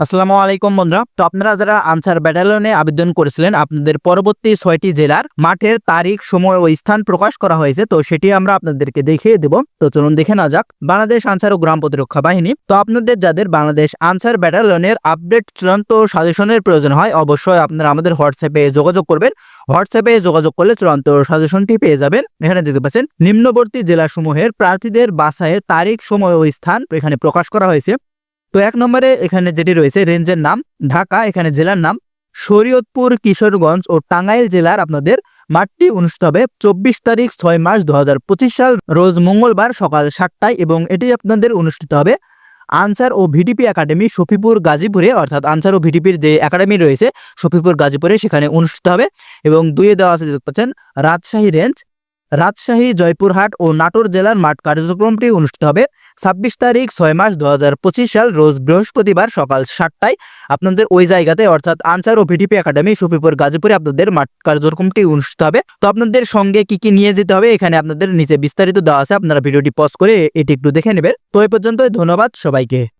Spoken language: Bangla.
আসসালামু আলাইকুম বন্ধুরা। তো আপনারা যারা আনসার ব্যাটালিয়নে আবেদন করেছিলেন, আপনাদের পরবর্তী ছয়টি জেলার মাঠের তারিখ, সময় ও স্থান প্রকাশ করা হয়েছে, তো সেটি আমরা আপনাদেরকে দেখিয়ে দেব। তো চলুন দেখে না যাক বাংলাদেশ আনসার ও গ্রাম প্রতিরক্ষা বাহিনী। তো আপনাদের যাদের বাংলাদেশ আনসার ব্যাটালিয়নের আপডেট চূড়ান্ত সাজেশনের প্রয়োজন হয়, অবশ্যই আপনারা আমাদের হোয়াটসঅ্যাপে যোগাযোগ করবেন। হোয়াটসঅ্যাপে যোগাযোগ করলে চূড়ান্ত সাজেশনটি পেয়ে যাবেন। এখানে দেখতে পাচ্ছেন, নিম্নবর্তী জেলাসমূহের প্রার্থীদের বাছাইয়ের তারিখ, সময় ও স্থান এখানে প্রকাশ করা হয়েছে। তো এক নম্বরে এখানে যেটি রয়েছে, রেঞ্জের নাম, ঢাকা, এখানে জেলার নাম, শরীয়তপুর, কিশোরগঞ্জ ও টাঙ্গাইল জেলার আপনাদের মাঠটি অনুষ্ঠিত হবে চব্বিশ তারিখ, ছয় মাস দু হাজার পঁচিশ সাল, রোজ মঙ্গলবার সকাল সাতটায় এবং এটি আপনাদের অনুষ্ঠিত হবে আনসার ও ভিডিপি একাডেমি শফিপুর গাজীপুরে, অর্থাৎ আনসার ও ভিডিপির যে একাডেমি রয়েছে শফিপুর গাজীপুরে সেখানে অনুষ্ঠিত হবে এবং দুইয়ে দেওয়া আছে দেখতে পাচ্ছেন, রাজশাহী রেঞ্জ রাজশাহী, জয়পুরহাট ও নাটোর জেলার মাঠ কার্যক্রমটি অনুষ্ঠিত হবে ছাব্বিশ তারিখ, ছয় মাস দু সাল, রোজ বৃহস্পতিবার সকাল সাতটায়। আপনাদের ওই জায়গাতে, অর্থাৎ আনসার ও ভিডিপি একাডেমি সুপিপুর গাজীপুরে আপনাদের মাঠ কার্যক্রমটি অনুষ্ঠিত হবে। তো আপনাদের সঙ্গে কি কি নিয়ে যেতে হবে, এখানে আপনাদের নিচে বিস্তারিত দেওয়া আছে, আপনারা ভিডিওটি পজ করে এটি একটু দেখে নেবেন। তো এই পর্যন্ত ধন্যবাদ সবাইকে।